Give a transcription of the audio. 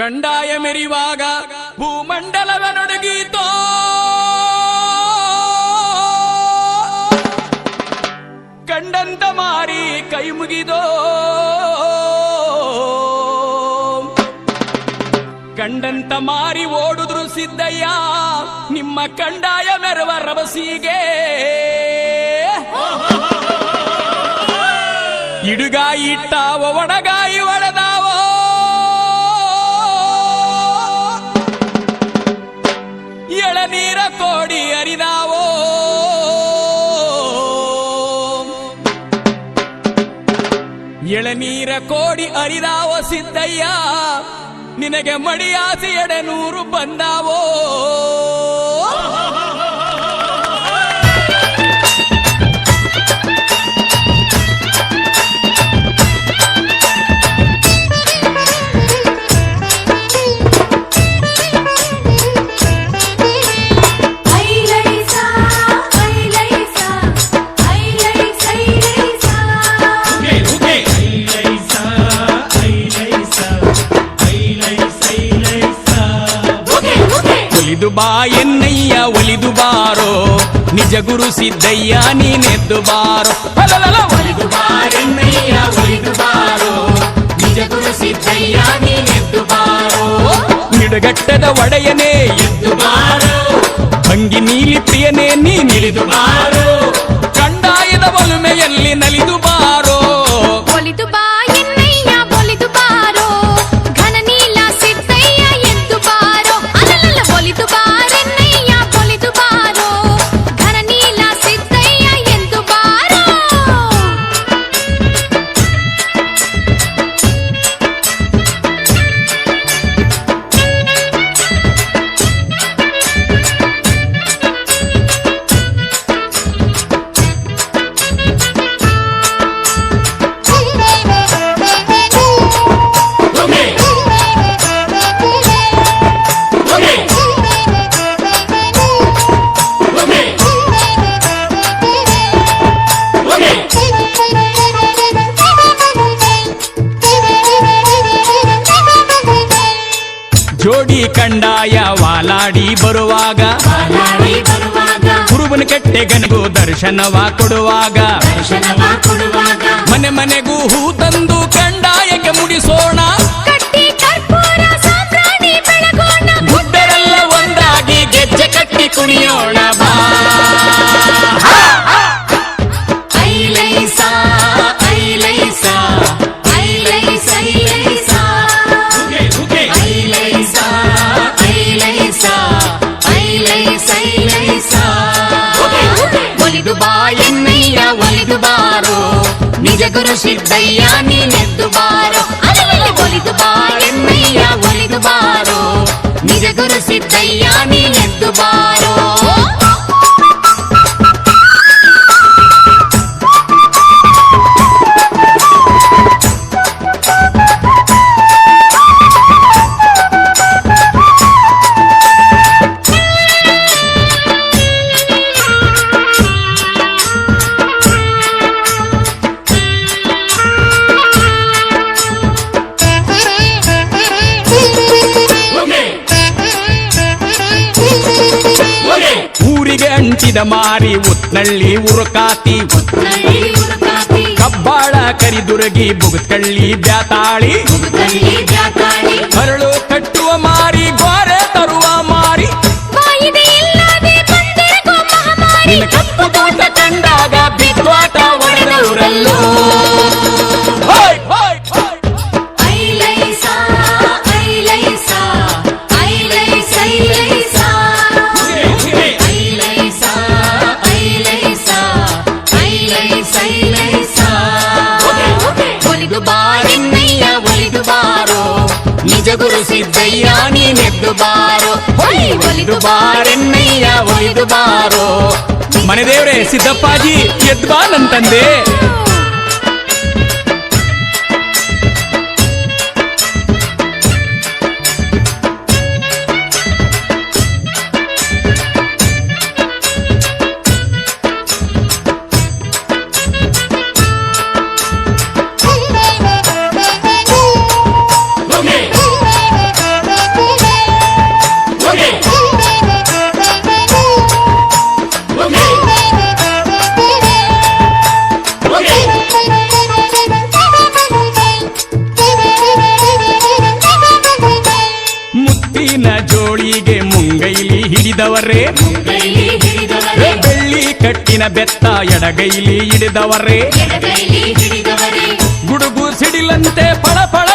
ಕಂಡಾಯ ಮೆರಿವಾಗ ಭೂಮಂಡಲವ ನಡುಗೀತೋ ಕಂಡಂತ ಮಾರಿ ಕೈ ಮುಗಿದೋ. ಕಂಡಂತ ಮಾರಿ ಓಡುದ್ರು ಸಿದ್ದಯ್ಯ ನಿಮ್ಮ ಕಂಡಾಯ ಮೆರವ ರವಸಿಗೆ. ಇಡುಗಾಯಿ ಇಟ್ಟಾವ ಒಣಗಾಯಿ ಎಳನೀರ ಕೋಡಿ ಅರಿದಾವ ಸಿದ್ದಯ್ಯ ನಿನಗೆ ಮಡಿಯಾಸಿ ಎಡೆನೂರು ಬಂದಾವೋ? ಬಾ, ಎನ್ನಯ್ಯ ಒಲಿದು ಬಾರೋ. ನಿಜ ಗುರು ಸಿದ್ದಯ್ಯ, ನೀನೆದ್ದು ಬಾರೋ. ಒಲಿದು ಬಾ, ಎನ್ನಯ್ಯ ಒಲಿದು ಬಾರೋ. ನಿಜ ಗುರು ಸಿದ್ದಯ್ಯ, ನೀನೆದ್ದು ಬಾರೋ. ನಿಡಗಟ್ಟದ ಒಡೆಯನೇ, ಎದ್ದು ಬಾರೋ. ಭಂಗಿ ನೀಲಿ ಪ್ರಿಯನೇ ನೀನಿಳಿದು ಬಾರೋ. ಜೋಡಿ ಕಂಡಾಯ ವಾಲಾಡಿ ಬರುವಾಗ. ಗುರುವನ ಕಟ್ಟೆಗನಿಗೂ ದರ್ಶನವ ಕೊಡುವಾಗ. ದರ್ಶನವ ಕೊಡುವಾಗ. ಮನೆ ಮನೆಗೂ ಹೂ ಎನ್ನಯ್ಯ ಒಲಿದು ಬಾರೋ ನಿಜ ಗುರು ಸಿದ್ದಯ್ಯ ನೀನೆದ್ದು ಬಾರೋ ಅಲಲಲೆ ಒಲಿದು ಬಾ ಎನ್ನಯ್ಯ ಒಲಿದು ಬಾರೋ ನಿಜ ಗುರು ಸಿದ್ದಯ್ಯ ನೀನೆದ್ದು ಅಂಟಿದ ಮಾರಿ ಉತ್ನಳ್ಳಿ ಉರುಕಾತಿ ಕಬ್ಬಾಳ ಕರಿದುರಗಿ ಬುಗುತ್ಕಳ್ಳಿ ಬ್ಯಾತಾಳಿ. ಮರಳು ಕಟ್ಟುವ ಮಾರಿ, ಗೋರೆ ತರುವ ಮಾರಿ. ಕಪ್ಪು ತೋಟ ಕಂಡಾಗ ಬಿದ್ವಾಟ ಒಡೆದವರಲ್ಲೋ ಗುರು ಸಿದ್ದಯ್ಯ ನೀನೆದ್ದು ಬಾರೋ. ಹೊಯ್ ಒಲಿದು ಬಾರೆನ್ನಯ್ಯ ಒಲಿದು ಬಾರೋ. ಮನೆ ದೇವ್ರೆ ಸಿದ್ದಪ್ಪಾಜಿ ಎದ್ಬಾ ನನ್ ತಂದೆ. ಮುಂಗೈಲಿ ಹಿಡಿದವರೇ. ಬೆಳ್ಳಿ ಕಟ್ಟಿನ ಬೆತ್ತ ಎಡಗೈಲಿ ಹಿಡಿದವರೇ. ಗುಡುಗು ಸಿಡಿಲಂತೆ ಪಳಪಳ